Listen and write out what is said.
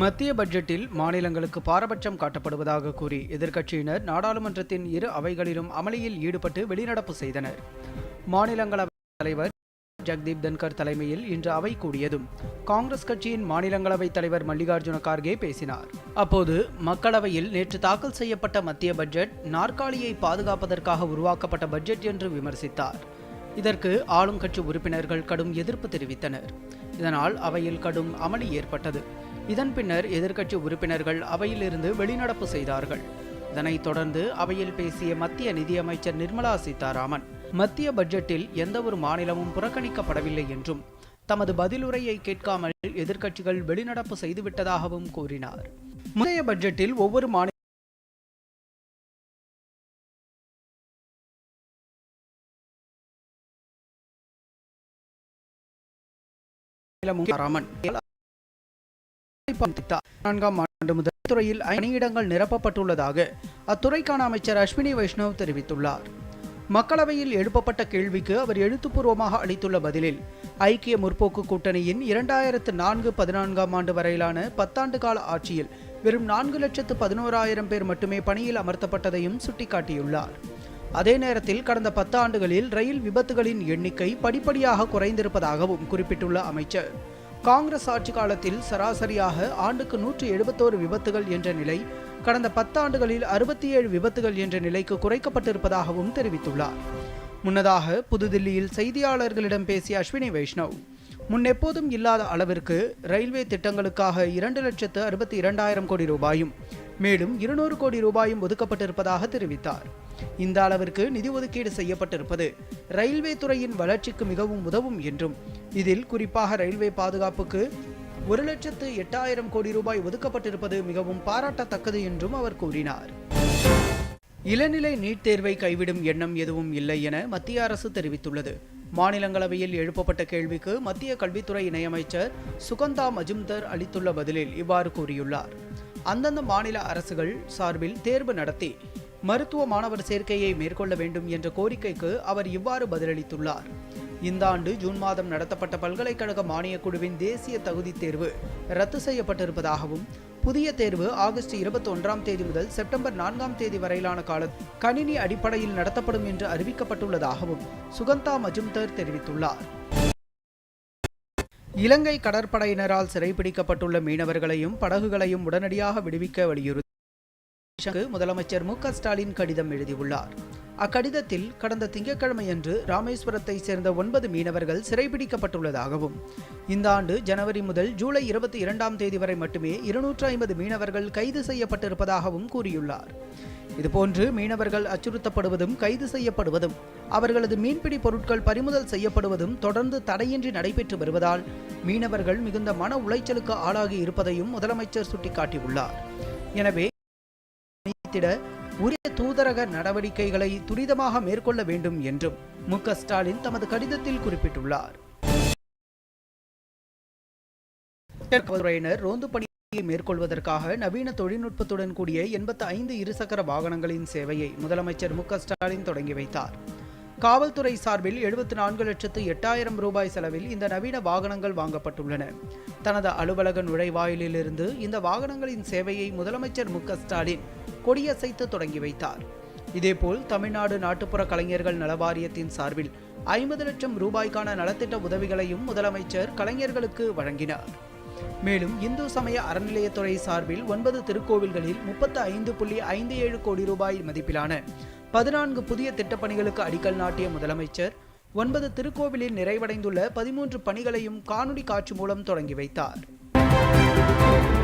மத்திய பட்ஜெட்டில் மாநிலங்களுக்கு பாரபட்சம் காட்டப்படுவதாக கூறி எதிர்க்கட்சியினர் நாடாளுமன்றத்தின் இரு அவைகளிலும் அமளியில் ஈடுபட்டு வெளிநடப்பு செய்தனர். மாநிலங்களவை தலைவர் ஜக்தீப் தன்கர் தலைமையில் இன்று அவை கூடியதும் காங்கிரஸ் கட்சியின் மாநிலங்களவை தலைவர் மல்லிகார்ஜுன கார்கே பேசினார். அப்போது மக்களவையில் நேற்று தாக்கல் செய்யப்பட்ட மத்திய பட்ஜெட் நாற்காலியை பாதுகாப்பதற்காக உருவாக்கப்பட்ட பட்ஜெட் என்று விமர்சித்தார். இதற்கு ஆளும் கட்சி உறுப்பினர்கள் கடும் எதிர்ப்பு தெரிவித்தனர். இதனால் அவையில் கடும் அமளி ஏற்பட்டது. இதன் பின்னர் எதிர்க்கட்சி உறுப்பினர்கள் அவையிலிருந்து வெளிநடப்பு செய்தார்கள். இதனைத் தொடர்ந்து அவையில் பேசிய மத்திய நிதியமைச்சர் நிர்மலா சீதாராமன் மத்திய பட்ஜெட்டில் எந்தவொரு மாநிலமும் புறக்கணிக்கப்படவில்லை என்றும் தமது பதிலுரையை கேட்காமல் எதிர்க்கட்சிகள் வெளிநடப்பு செய்துவிட்டதாகவும் கூறினார். முந்தைய பட்ஜெட்டில் ஒவ்வொரு மாநில மாநிலமும் ராமன் நான்காம் ஆண்டு முதல் துறையில் பணியிடங்கள் நிரப்பப்பட்டுள்ளதாக அத்துறைக்கான அமைச்சர் அஸ்வினி வைஷ்ணவ் தெரிவித்துள்ளார். மக்களவையில் எழுப்பப்பட்ட கேள்விக்கு அவர் எழுத்துப்பூர்வமாக அளித்துள்ள பதிலில் ஐக்கிய முற்போக்கு கூட்டணியின் இரண்டாயிரத்து நான்கு பதினான்காம் ஆண்டு வரையிலான பத்தாண்டு கால ஆட்சியில் வெறும் நான்கு லட்சத்து பதினோராயிரம் பேர் மட்டுமே பணியில் அமர்த்தப்பட்டதையும் சுட்டிக்காட்டியுள்ளார். அதே நேரத்தில் கடந்த பத்து ஆண்டுகளில் ரயில் விபத்துகளின் எண்ணிக்கை படிப்படியாக குறைந்திருப்பதாகவும் குறிப்பிட்டுள்ள அமைச்சர். காங்கிரஸ் ஆட்சி காலத்தில் சராசரியாக ஆண்டுக்கு நூற்று எழுபத்தோரு விபத்துகள் என்ற நிலை கடந்த பத்தாண்டுகளில் அறுபத்தி ஏழு விபத்துகள் என்ற நிலைக்கு குறைக்கப்பட்டிருப்பதாகவும் தெரிவித்துள்ளார். முன்னதாக புதுதில்லியில் செய்தியாளர்களிடம் பேசிய அஸ்வினி வைஷ்ணவ் முன்னெப்போதும் இல்லாத அளவிற்கு ரயில்வே திட்டங்களுக்காக இரண்டு லட்சத்து அறுபத்தி இரண்டாயிரம் கோடி ரூபாயும் மேலும் இருநூறு கோடி ரூபாயும் ஒதுக்கப்பட்டிருப்பதாக தெரிவித்தார். இந்த அளவிற்கு நிதி ஒதுக்கீடு செய்யப்பட்டிருப்பது ரயில்வே துறையின் வளர்ச்சிக்கு மிகவும் உதவும் என்றும் இதில் குறிப்பாக ரயில்வே பாதுகாப்புக்கு ஒரு லட்சத்து எட்டாயிரம் கோடி ரூபாய் ஒதுக்கப்பட்டிருப்பது மிகவும் பாராட்டத்தக்கது என்றும் அவர் கூறினார். இளநிலை நீட் தேர்வை கைவிடும் எண்ணம் எதுவும் இல்லை என மத்திய அரசு தெரிவித்துள்ளது. மாநிலங்களவையில் எழுப்பப்பட்ட கேள்விக்கு மத்திய கல்வித்துறை இணையமைச்சர் சுகந்தா மஜும்தர் அளித்துள்ள பதிலில் இவ்வாறு கூறியுள்ளார். அந்தந்த மாநில அரசுகள் சார்பில் தேர்வு நடத்தி மருத்துவ மாணவர் சேர்க்கையை மேற்கொள்ள வேண்டும் என்ற கோரிக்கைக்கு அவர் இவ்வாறு பதிலளித்துள்ளார். இந்த ஆண்டு ஜூன் மாதம் நடத்தப்பட்ட பல்கலைக்கழக மானியக் குழுவின் தேசிய தகுதி தேர்வு ரத்து செய்யப்பட்டிருப்பதாகவும் புதிய தேர்வு ஆகஸ்ட் இருபத்தி ஒன்றாம் தேதி முதல் செப்டம்பர் நான்காம் தேதி வரையிலான கால கணினி அடிப்படையில் நடத்தப்படும் என்று அறிவிக்கப்பட்டுள்ளதாகவும் சுகந்தா மஜும்தர் தெரிவித்துள்ளார். இலங்கை கடற்படையினரால் சிறைபிடிக்கப்பட்டுள்ள மீனவர்களையும் படகுகளையும் உடனடியாக விடுவிக்க வலியுறுத்தி முதலமைச்சர் மு ஸ்டாலின் கடிதம் எழுதியுள்ளார். அக்கடிதத்தில் கடந்த திங்கட்கிழமையன்று ராமேஸ்வரத்தை சேர்ந்த ஒன்பது மீனவர்கள் சிறைபிடிக்கப்பட்டுள்ளதாகவும் இந்த ஆண்டு ஜனவரி முதல் ஜூலை இருபத்தி இரண்டாம் தேதி வரை மட்டுமே இருநூற்று ஐம்பது மீனவர்கள் கைது செய்யப்பட்டிருப்பதாகவும் கூறியுள்ளார். இதுபோன்று மீனவர்கள் அச்சுறுத்தப்படுவதும் கைது செய்யப்படுவதும் அவர்களது மீன்பிடி பொருட்கள் பறிமுதல் செய்யப்படுவதும் தொடர்ந்து தடையின்றி நடைபெற்று வருவதால் மீனவர்கள் மிகுந்த மன உளைச்சலுக்கு ஆளாகி இருப்பதையும் முதலமைச்சர் சுட்டிக்காட்டியுள்ளார். எனவே உரிய தூதரக நடவடிக்கைகளை துரிதமாக மேற்கொள்ள வேண்டும் என்றும் மு. ஸ்டாலின் தமது கடிதத்தில் குறிப்பிட்டுள்ளார். துறையினர் ரோந்து பணி மேற்கொள்வதற்காக நவீன தொழில்நுட்பத்துடன் கூடிய எண்பத்தி ஐந்து இருசக்கர வாகனங்களின் சேவையை முதலமைச்சர் மு ஸ்டாலின் தொடங்கி வைத்தார். காவல்துறை சார்பில் எழுபத்தி நான்கு லட்சத்து எட்டாயிரம் ரூபாய் செலவில் இந்த நவீன வாகனங்கள் வாங்கப்பட்டுள்ளன. தனது அலுவலக நுழைவாயிலிருந்து இந்த வாகனங்களின் சேவையை முதலமைச்சர் மு ஸ்டாலின் கொடியசைத்து தொடங்கி வைத்தார். இதேபோல் தமிழ்நாடு நாட்டுப்புற கலைஞர்கள் நலவாரியத்தின் சார்பில் ஐம்பது லட்சம் ரூபாய்க்கான நலத்திட்ட உதவிகளையும் முதலமைச்சர் கலைஞர்களுக்கு வழங்கினார். மேலும் இந்து சமய அறநிலையத்துறை சார்பில் ஒன்பது திருக்கோவில்களில் முப்பத்து ஐந்து புள்ளி ஐந்து ஏழு கோடி ரூபாய் மதிப்பிலான பதினான்கு புதிய திட்டப்பணிகளுக்கு அடிக்கல் நாட்டிய முதலமைச்சர் ஒன்பது திருக்கோவிலில் நிறைவடைந்துள்ள பதிமூன்று பணிகளையும் காணொலி காட்சி மூலம் தொடங்கி வைத்தார்.